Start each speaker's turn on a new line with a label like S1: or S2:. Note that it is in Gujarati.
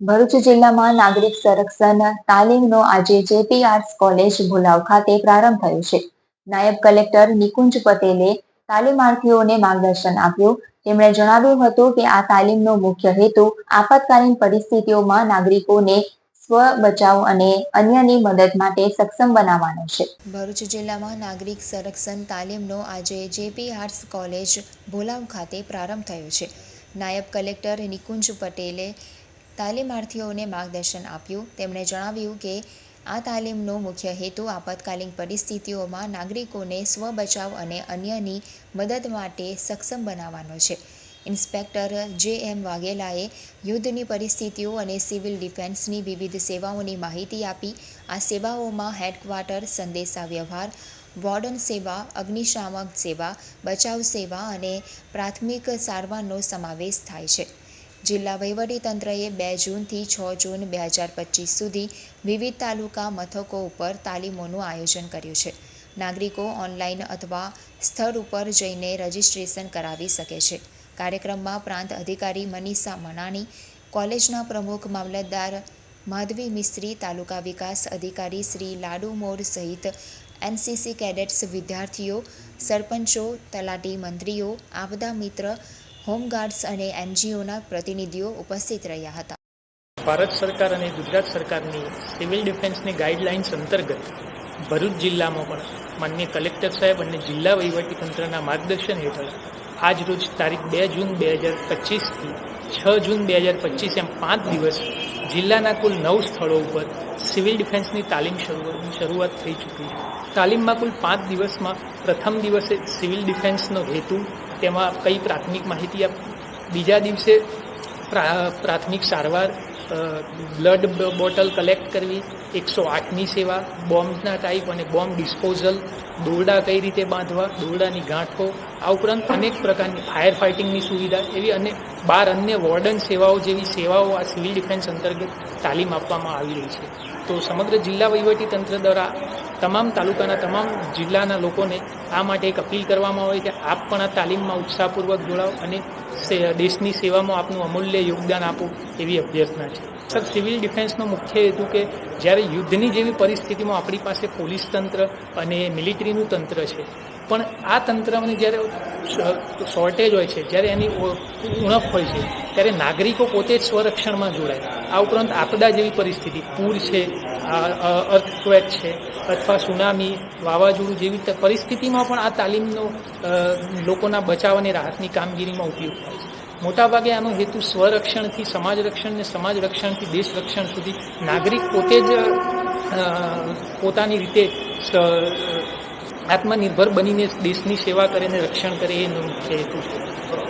S1: ભરૂચ જિલ્લામાં નાગરિક સંરક્ષણ તાલીમનો આજે જેપી આર્ટસ કોલેજ ભુલાવ ખાતે પ્રારંભ થયો છે. નાયબ કલેક્ટર નિકુંજ પટેલે તાલીમાર્થીઓને માર્ગદર્શન આપ્યું. તેમણે જણાવ્યું હતું કે આ તાલીમનો મુખ્ય હેતુ આપાતકાલીન પરિસ્થિતિઓમાં નાગરિકોને સ્વ બચાવ અને અન્યની મદદ માટે સક્ષમ બનાવવાનો છે. ભરૂચ જિલ્લામાં નાગરિક સંરક્ષણ તાલીમનો આજે જેપી આર્ટસ કોલેજ ભોલાવ ખાતે પ્રારંભ થયો છે. નાયબ કલેક્ટર નિકુંજ પટેલે તાલીમાર્થીઓને માર્ગદર્શન આપ્યું. તેમણે જણાવ્યું કે આ તાલીમનો મુખ્ય હેતુ આપાતકાલીન પરિસ્થિતિઓમાં નાગરિકોને સ્વ બચાવ અને અન્યની મદદ માટે સક્ષમ બનાવવાનો છે. ઇન્સ્પેક્ટર જે એમ વાઘેલાએ યુદ્ધની પરિસ્થિતિઓ અને સિવિલ ડિફેન્સની વિવિધ સેવાઓની માહિતી આપી. આ સેવાઓમાં હેડક્વાર્ટર, સંદેશાવ્યવહાર, વોર્ડન સેવા, અગ્નિશામક સેવા, બચાવ સેવા અને પ્રાથમિક સારવારનો સમાવેશ થાય છે. જિલ્લા વહીવટીતંત્રએ બે જૂનથી છ જૂન બે હજાર પચીસ સુધી વિવિધ તાલુકા મથકો ઉપર તાલીમોનું આયોજન કર્યું છે. નાગરિકો ઓનલાઈન અથવા સ્થળ ઉપર જઈને રજીસ્ટ્રેશન કરાવી શકે છે. કાર્યક્રમમાં પ્રાંત અધિકારી મનીષા મનાણી, કોલેજના પ્રમુખ મામલતદાર માધવી મિસ્ત્રી, તાલુકા વિકાસ અધિકારી શ્રી લાડુ મોર સહિત એનસીસી કેડેટ્સ, વિદ્યાર્થીઓ, સરપંચો, તલાટી મંત્રીઓ, આપદા મિત્ર હોમગાર્ડ્સ અને એનજીઓના પ્રતિનિધિઓ ઉપસ્થિત રહ્યા હતા.
S2: ભારત સરકાર અને ગુજરાત સરકારની સિવિલ ડિફેન્સની ગાઈડલાઇન્સ અંતર્ગત ભરૂચ જિલ્લામાં પણ માનનીય કલેક્ટર સાહેબ અને જિલ્લા વહીવટીતંત્રના માર્ગદર્શન હેઠળ આજ રોજ તારીખ બે જૂન બે હજાર પચીસથી છ જૂન બે હજાર પચીસ એમ પાંચ દિવસ જિલ્લાના કુલ નવ સ્થળો ઉપર સિવિલ ડિફેન્સની તાલીમ શરૂ શરૂઆત થઈ ચૂકી છે. તાલીમમાં કુલ પાંચ દિવસમાં પ્રથમ દિવસે સિવિલ ડિફેન્સનો હેતુ તેમાં કઈ પ્રાથમિક માહિતી આપ બીજા દિવસે પ્રા- પ્રાથમિક સારવાર બ્લડ બોટલ કલેક્ટ કરવી, એકસો આઠની સેવા, બોમ્બના ટાઈપ અને બોમ્બ ડિસ્પોઝલ દોરડા કઈ રીતે બાંધવા, દોરડાની ગાંઠો આ ઉપરાંત અનેક પ્રકારની ફાયર ફાઇટિંગની સુવિધા, એવી અને બાર અન્ય વોર્ડન સેવાઓ જેવી સેવાઓ આ સિવિલ ડિફેન્સ અંતર્ગત તાલીમ આપવામાં આવી રહી છે. તો સમગ્ર જિલ્લા તંત્ર દ્વારા તમામ તાલુકાના તમામ જિલ્લાના લોકોને આ માટે એક અપીલ કરવામાં આવે કે આપ પણ આ તાલીમમાં ઉત્સાહપૂર્વક જોડાઓ અને દેશની સેવામાં આપનું અમૂલ્ય યોગદાન આપો એવી અભ્યર્થના છે. સર સિવિલ ડિફેન્સનો મુખ્ય હેતુ કે જ્યારે યુદ્ધની જેવી પરિસ્થિતિમાં આપણી પાસે પોલીસ તંત્ર અને મિલિટરીનું તંત્ર છે પણ આ તંત્રની જ્યારે શોર્ટેજ હોય છે, જ્યારે એની ઉણપ હોય છે, ત્યારે નાગરિકો પોતે જ સ્વરક્ષણમાં જોડાય. આ ઉપરાંત આપદા જેવી પરિસ્થિતિ, પૂર છે અર્થક્વેક છે, અથવા સુનામી વાવાઝોડું જેવી પરિસ્થિતિમાં પણ આ તાલીમનો લોકોના બચાવ અને રાહતની કામગીરીમાં ઉપયોગ થાય છે. મોટાભાગે આનો હેતુ સ્વરક્ષણથી, સમાજ રક્ષણ ને સમાજ રક્ષણથી, દેશ સુધી નાગરિક પોતે જ પોતાની રીતે આત્મનિર્ભર બનીને દેશની સેવા કરીને રક્ષણ કરે મુખ્ય હેતુ છે.